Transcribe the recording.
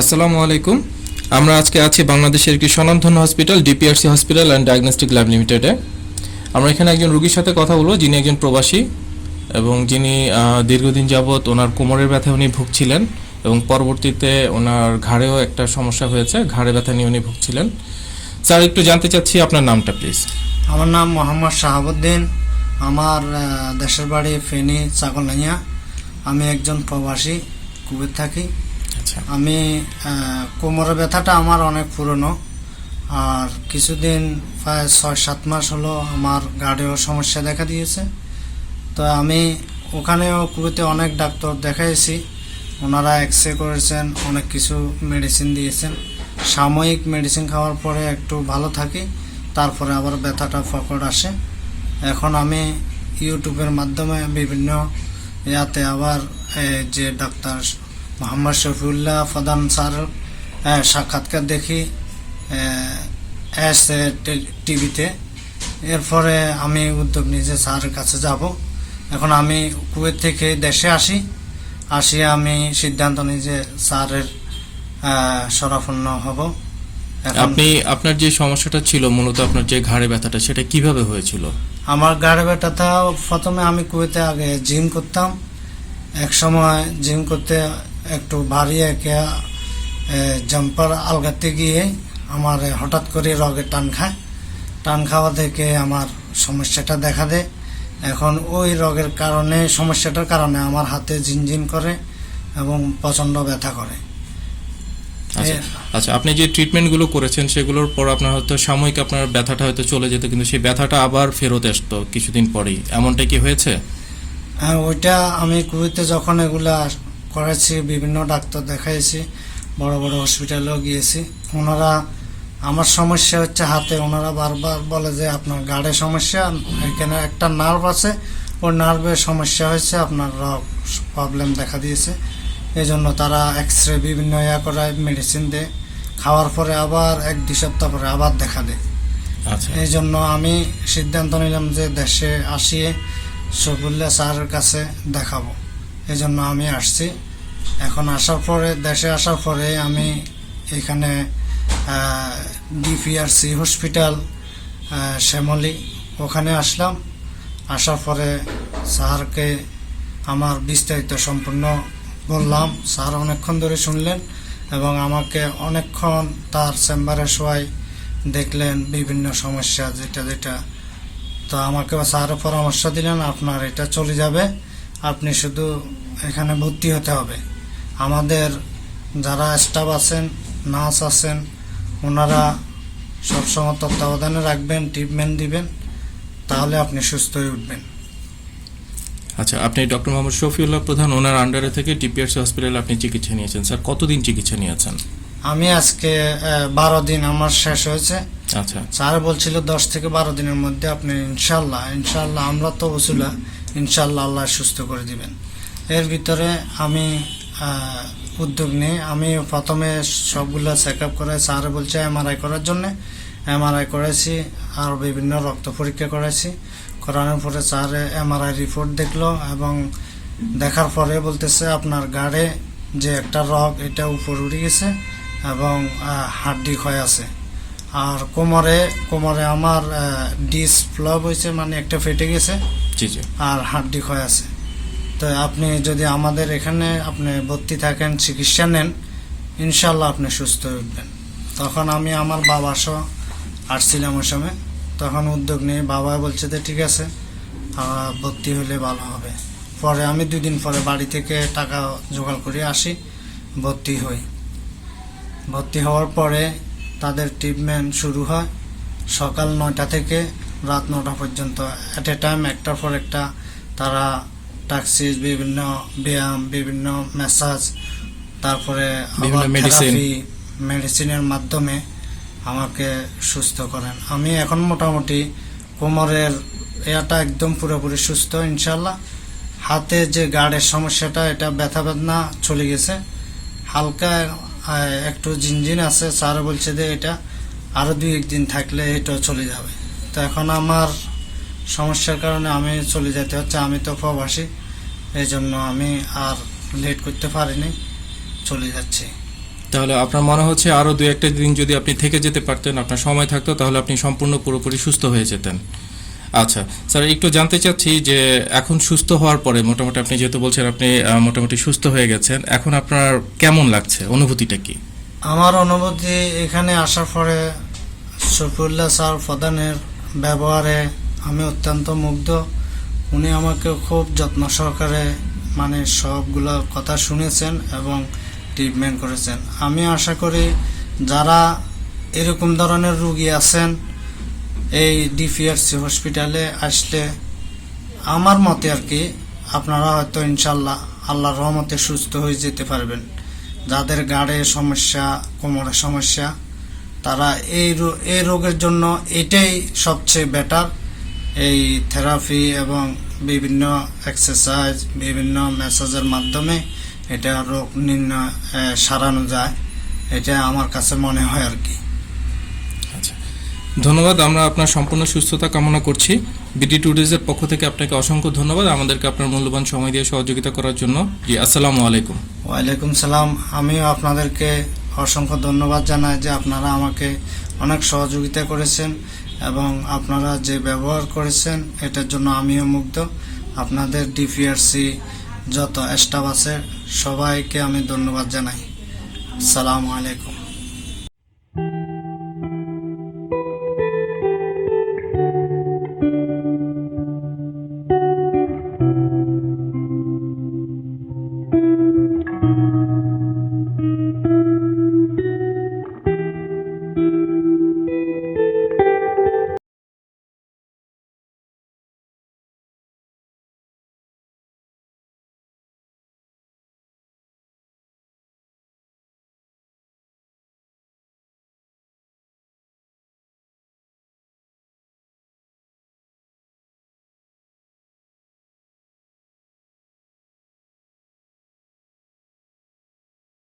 আসসালামু আলাইকুম। আমরা আজকে আছি বাংলাদেশের একটি স্বনামধন্য hospital DPRC hospital and diagnostic lab লিমিটেডে আমরা এখানে একজন রুগীর সাথে কথা বলব, যিনি একজন প্রবাসী এবং যিনি দীর্ঘদিন যাবৎ ওনার কোমরের ব্যথা উনি ভুগছিলেন এবং পরবর্তীতে ওনার ঘাড়েও একটা সমস্যা হয়েছে, ঘাড়ে ব্যথা নিয়ে উনি ভুগছিলেন। স্যার, একটু জানতে চাচ্ছি আপনার নামটা প্লিজ আমার নাম মোহাম্মদ শাহাবুদ্দিন। আমার দেশের বাড়ি ফেনী চাকলাইয়া আমি একজন প্রবাসী কুয়েত থাকি। আচ্ছা। আমি কোমরের ব্যথাটা আমার অনেক পুরনো। আর কিছুদিন প্রায় ছয় সাত মাস হলো আমার গাড়িও সমস্যা দেখা দিয়েছে। তো আমি ওখানেও কুয়েতে অনেক ডাক্তার দেখাইছি। ওনারা এক্স রে করেছেন, অনেক কিছু মেডিসিন দিয়েছেন। সাময়িক মেডিসিন খাওয়ার পরে একটু ভালো থাকি, তারপরে আবার ব্যথাটা ফকট আসে। এখন আমি ইউটিউবের মাধ্যমে বিভিন্ন ইয়াতে আবার যে ডাক্তার মোহাম্মদ শফিউল্লাহ প্রধান স্যার সাক্ষাৎকার দেখি এস টিভিতে। এরপরে আমি উদ্যোগ নিজে স্যারের কাছে যাব। এখন আমি কুয়েত থেকে দেশে আসি। আসিয়া আমি সিদ্ধান্ত নিই যে স্যারের সরাপন্ন হব। আপনি আপনার যে সমস্যাটা ছিল মূলত আপনার যে ঘাড়ে ব্যথাটা সেটা কীভাবে হয়েছিল? আমার ঘাড়ে ব্যথাটা প্রথমে আমি কুয়েতে আগে জিম করতাম। এক সময় জিম করতে একটু ভারী একে জাম্পার আলগাতে গিয়ে আমার হঠাৎ করে রগের টান খায়। টান খাওয়া থেকে আমার সমস্যাটা দেখা দেয়। এখন ওই রগের কারণে সমস্যাটার কারণে আমার হাতে ঝিনঝিন করে এবং প্রচণ্ড ব্যথা করে। আচ্ছা আচ্ছা আপনি যে ট্রিটমেন্টগুলো করেছেন সেগুলোর পর আপনার হয়তো সাময়িক আপনার ব্যথাটা হয়তো চলে যেত কিন্তু সেই ব্যথাটা আবার ফেরত আসতো কিছুদিন পরেই। এমনটা কি হয়েছে? হ্যাঁ ওইটা আমি কুয়েতে যখন এগুলা করেছি বিভিন্ন ডাক্তার দেখাইছি বড় বড় হসপিটালেও গিয়েছি। ওনারা আমার সমস্যা হচ্ছে হাতে ওনারা বারবার বলে যে আপনার গাড়ে সমস্যা এখানে একটা নার্ভ আছে ওর নার্ভের সমস্যা হয়েছে আপনার রক প্রবলেম দেখা দিয়েছে। এই জন্য তারা এক্স রে বিভিন্ন ইয়া করায় মেডিসিন দেয়। খাওয়ার পরে আবার এক দুই সপ্তাহ পরে আবার দেখা দেয়। আচ্ছা। এই জন্য আমি সিদ্ধান্ত নিলাম যে দেশে আসিয়ে সবুল্লা স্যারের কাছে দেখাবো। এই জন্য আমি আসছি। এখন আসার পরে, দেশে আসার পরে আমি এখানে ডিপিআরসি হসপিটাল শ্যামলি, ওখানে আসলাম। আসার পরে স্যারকে আমার বিস্তারিত সম্পূর্ণ বললাম। স্যার অনেকক্ষণ ধরে শুনলেন এবং আমাকে অনেকক্ষণ তার চেম্বারে শোয়াই দেখলেন বিভিন্ন সমস্যা, যেটা যেটা। তো আমাকে স্যারও পরামর্শ দিলেন, আপনার এটা চলে যাবে। আপনি শুধু এখানে ভর্তি হতে হবে। আমাদের যারা স্টাফ আছেন নার্স আছেন ওনারা সবসময় তত্ত্বাবধানে রাখবেন ট্রিটমেন্ট দিবেন তাহলে আপনি সুস্থ হয়ে উঠবেন। আচ্ছা আপনি ডক্টর মোহাম্মদ শফিউল্লাহ প্রধান ওনার আন্ডারে থেকে টিপিআরসি হসপিটালে আপনি চিকিৎসা নিয়েছেন। স্যার কতদিন চিকিৎসা নিয়েছেন? আমি আজকে বারো দিন আমার শেষ হয়েছে। আচ্ছা। স্যার বলছিল দশ থেকে বারো দিনের মধ্যে আপনি ইনশাল্লাহ ইনশাল্লাহ আমরা তো ওসুলা ইনশাল্লাহ আল্লাহ সুস্থ করে দিবেন। এর ভিতরে আমি উদ্যোগ নিই। আমি প্রথমে সবগুলো চেক আপ করাই। স্যার বলছে এমআরআই করার জন্যে। এমআরআই করেছি আর বিভিন্ন রক্ত পরীক্ষা করেছি করানোর পরে স্যার এমআরআই রিপোর্ট দেখল এবং দেখার পরে বলতেছে আপনার গাড়ে যে একটা রগ, এটা উপর উঠে গেছে এবং হাড্ডি ক্ষয় আছে। আর কোমরে কোমরে আমার ডিস ফ্লপ হয়েছে মানে একটা ফেটে গেছে। জি জি। আর হাড্ডি ক্ষয় আছে। তো আপনি যদি আমাদের এখানে আপনি ভর্তি থাকেন চিকিৎসা নেন ইনশাল্লাহ আপনি সুস্থ হয়ে উঠবেন। তখন আমি আমার বাবা সহ আসছিলাম ওই সময়। তখন উদ্যোগ নিয়ে বাবা বলছে যে ঠিক আছে ভর্তি হলে ভালো হবে। পরে আমি দুই দিন পরে বাড়ি থেকে টাকা জোগাড় করে আসি ভর্তি হই। ভর্তি হওয়ার পরে তাদের ট্রিটমেন্ট শুরু হয় সকাল নয়টা থেকে রাত নটা পর্যন্ত। অ্যাট এ টাইম একটার পর একটা তারা টাক্সিস বিভিন্ন ব্যায়াম বিভিন্ন ম্যাসাজ তারপরে। মেডিসিনের মাধ্যমে আমাকে সুস্থ করেন। আমি এখন মোটামুটি কোমরের এয়াটা একদম পুরোপুরি সুস্থ ইনশাল্লাহ হাতে যে গার্ডের সমস্যাটা এটা ব্যথা বেদনা চলে গেছে। হালকা একটু জিনজিন আছে, স্যার বলছে যে এটা আরও দুই একদিন থাকলে এটাও চলে যাবে। তো এখন আমার সমস্যার কারণে আমি চলে যেতে হচ্ছে, আমি তো প্রবাসী এই জন্য আমি আর লেট করতে পারিনি, চলে যাচ্ছি। তাহলে আপনার মনে হচ্ছে আরও দু একটা দিন যদি আপনি থেকে যেতে পারতেন, আপনার সময় থাকতো, তাহলে আপনি সম্পূর্ণ পুরোপুরি সুস্থ হয়ে যেতেন। আচ্ছা। স্যার, একটু জানতে চাচ্ছি যে এখন সুস্থ হওয়ার পরে, মোটামুটি আপনি যেহেতু বলছেন আপনি মোটামুটি সুস্থ হয়ে গেছেন, এখন আপনার কেমন লাগছে? অনুভূতিটা কি? আমার অনুভূতি এখানে আসার পরে শফিউল্লাহ স্যার প্রধানের ব্যবহারে আমি অত্যন্ত মুগ্ধ। উনি আমাকে খুব যত্ন সহকারে মানে সবগুলো কথা শুনেছেন এবং ট্রিটমেন্ট করেছেন। আমি আশা করি যারা এরকম ধরনের রুগী আছেন এই ডিপিআরসি হসপিটালে আসলে আমার মতে আর কি, আপনারা হয়তো ইনশাল্লাহ আল্লাহর রহমতে সুস্থ হয়ে যেতে পারবেন। যাদের গাড়ে সমস্যা কোমরের সমস্যা, তারা এই এই রোগের জন্য এটাই সবচেয়ে বেটার এই থেরাপি এবং বিভিন্ন এক্সারসাইজ বিভিন্ন মেসেজের মাধ্যমে এটা রোগ নির্ণয় সারানো যায়। এটা আমার কাছে মনে হয় আর কি। ধন্যবাদ, আমরা আপনার সম্পূর্ণ সুস্থতা কামনা করছি। বিডি টুডেজের পক্ষ থেকে আপনাকে অসংখ্য ধন্যবাদ, আমাদেরকে আপনার মূল্যবান সময় দিয়ে সহযোগিতা করার জন্য। জি, আসসালামু আলাইকুম। ওয়ালাইকুম সালাম, আমিও আপনাদেরকে অসংখ্য ধন্যবাদ জানাই যে আপনারা আমাকে অনেক সহযোগিতা করেছেন এবং আপনারা যে ব্যবহার করেছেন, এটার জন্য আমিও মুগ্ধ। আপনাদের ডিপিআরসি যত স্টাফ আছে, সবাইকে আমি ধন্যবাদ জানাই। সালাম আলাইকুম।